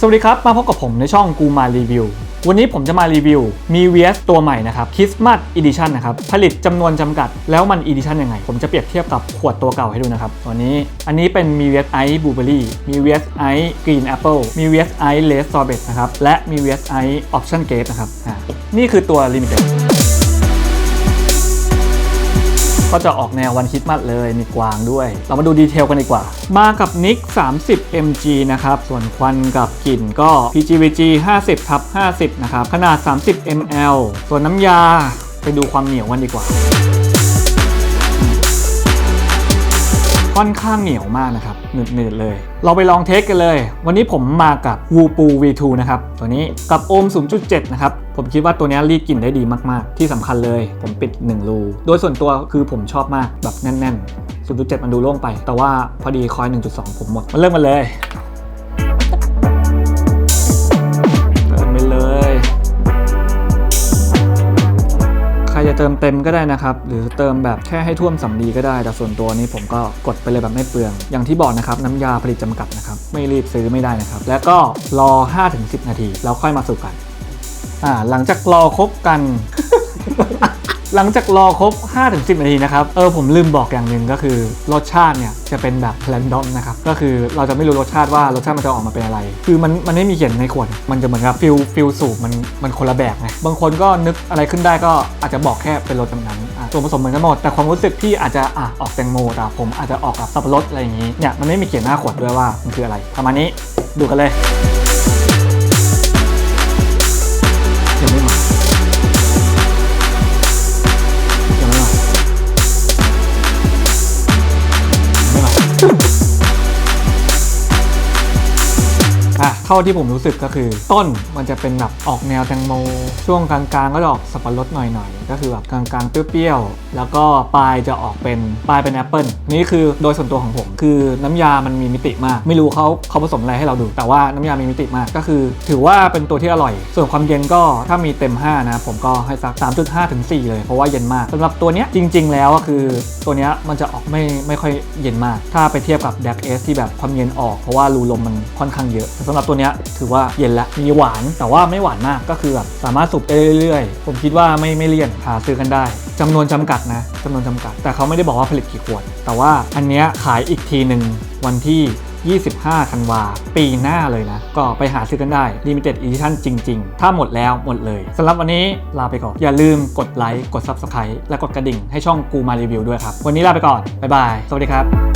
สวัสดีครับ มาพบกับผมในช่องกูมารีวิว วันนี้ผมจะมารีวิวมี VS ตัวใหม่นะครับคริสต์มาสอีดิชันนะครับ ผลิตจำนวนจำกัดแล้วมันอีดิชันยังไง ผมจะเปรียบเทียบกับขวดตัวเก่าให้ดูนะครับตัวนี้อันนี้เป็นมี VS Ice Blueberry มี VS Ice Green Apple มี VS Ice Red Sorbet นะครับและมี VS Ice Option Gate นะครับนี่คือตัวลิมิเต็ด ก็จะออกแนววันคิดมาสเลยมีกวางด้วย เรามาดูดีเทลกันดีกว่า มากับนิก30 mg นะครับ ส่วนควันกับกลิ่นก็ PGVG 50ทับ50 นะครับ ขนาด 30 ml ส่วนน้ำยาไปดูความเหนียวกันดีกว่าค่อนข้างเหนียวมากนะครับ หนืดๆเลย เราไปลองเทสกันเลย วันนี้ผมมากับ w o o p o V2 นะครับ ตัวนี้กับโอม 0.7 นะครับ ผมคิดว่าตัวนี้รีดกลิ่นได้ดีมากๆ ที่สำคัญเลย ผมปิด 1 รู โดยส่วนตัวคือผมชอบมากแบบแน่น ๆ 0.7 มันดูโล่งไป แต่ว่าพอดีคอย 1.2 ผมหมดมาเริ่มกันเลย จะเติมเต็มก็ได้นะครับ หรือเติมแบบแค่ให้ท่วมสำลีก็ได้ แต่ส่วนตัวนี้ผมก็กดไปเลยแบบไม่เปลือง อย่างที่บอกนะครับ น้ำยาผลิตจำกัดนะครับ ไม่รีบซื้อไม่ได้นะครับ แล้วก็รอ 5-10 นาที แล้วค่อยมาสู่กัน อ่า หลังจากรอครบกัน หลังจากรอครบ 5-10 นาทีนะครับ เออผมลืมบอกอย่างหนึ่งก็คือรสชาติเนี่ยจะเป็นแบบแรนดอมนะครับ ก็คือเราจะไม่รู้รสชาติว่ารสชาติมันจะออกมาเป็นอะไร คือมันมันไม่มีเขียนในขวด มันจะเหมือนกับฟิลฟิลสูตรมันมันคนละแบบไง บางคนก็นึกอะไรขึ้นได้ก็อาจจะบอกแค่เป็นรสแบบนั้นส่วนผสมเหมือนกันหมด แต่ความรู้สึกที่อาจจะอะออกแตงโมแต่ผมอาจจะออกแบบสับปะรดอะไรอย่างนี้ เนี่ยมันไม่มีเขียนหน้าขวดด้วยว่ามันคืออะไรประมาณนี้ดูกันเลย เท่าที่ผมรู้สึกก็คือ ต้นมันจะเป็นแบบออกแนวแตงโม ช่วงกลางๆก็จะออกสับปะรดหน่อยๆ ก็คือแบบกลางๆเปรี้ยวๆ แล้วก็ปลายจะออกเป็นปลายเป็นแอปเปิลนี่คือโดยส่วนตัวของผม คือน้ำยามันมีมิติมาก ไม่รู้เขาเขาผสมอะไรให้เราดู แต่ว่าน้ำยามีมิติมากก็คือ ถือว่าเป็นตัวที่อร่อย ส่วนความเย็นก็ถ้ามีเต็ม 5 นะ ผมก็ให้สัก 3.5ถึง4เลยเพราะว่าเย็นมากสำหรับตัวเนี้ยจริง ๆ แล้วก็คือตัวเนี้ยมันจะออกไม่ไม่ค่อยเย็นมาก ถ้าไปเทียบกับ d a c S ที่แบบความเย็นออกเพราะว่ารูลมมันค่อนข้างเยอะแต่สำหรับตัวนี้ถือว่าเย็นละมีหวานแต่ว่าไม่หวานมากก็คือแบบสามารถสูบได้เรื่อยๆ ผมคิดว่าไม่ไม่เลี่ยนหาซื้อกันได้จำนวนจำกัดนะจำนวนจำกัด แต่เขาไม่ได้บอกว่าผลิตกี่ขวด แต่ว่าอันเนี้ยขายอีกทีหนึ่งวันที่25ธันวา ปีหน้าเลยนะ ก็ไปหาซื้อกันได้ Limited Edition จริง ๆ ถ้าหมดแล้วหมดเลยสำหรับวันนี้ลาไปก่อน อย่าลืมกดไลค์ กด Subscribe และกดกระดิ่งให้ช่องกูมารีวิวด้วยครับ วันนี้ลาไปก่อน บ๊ายบาย สวัสดีครับ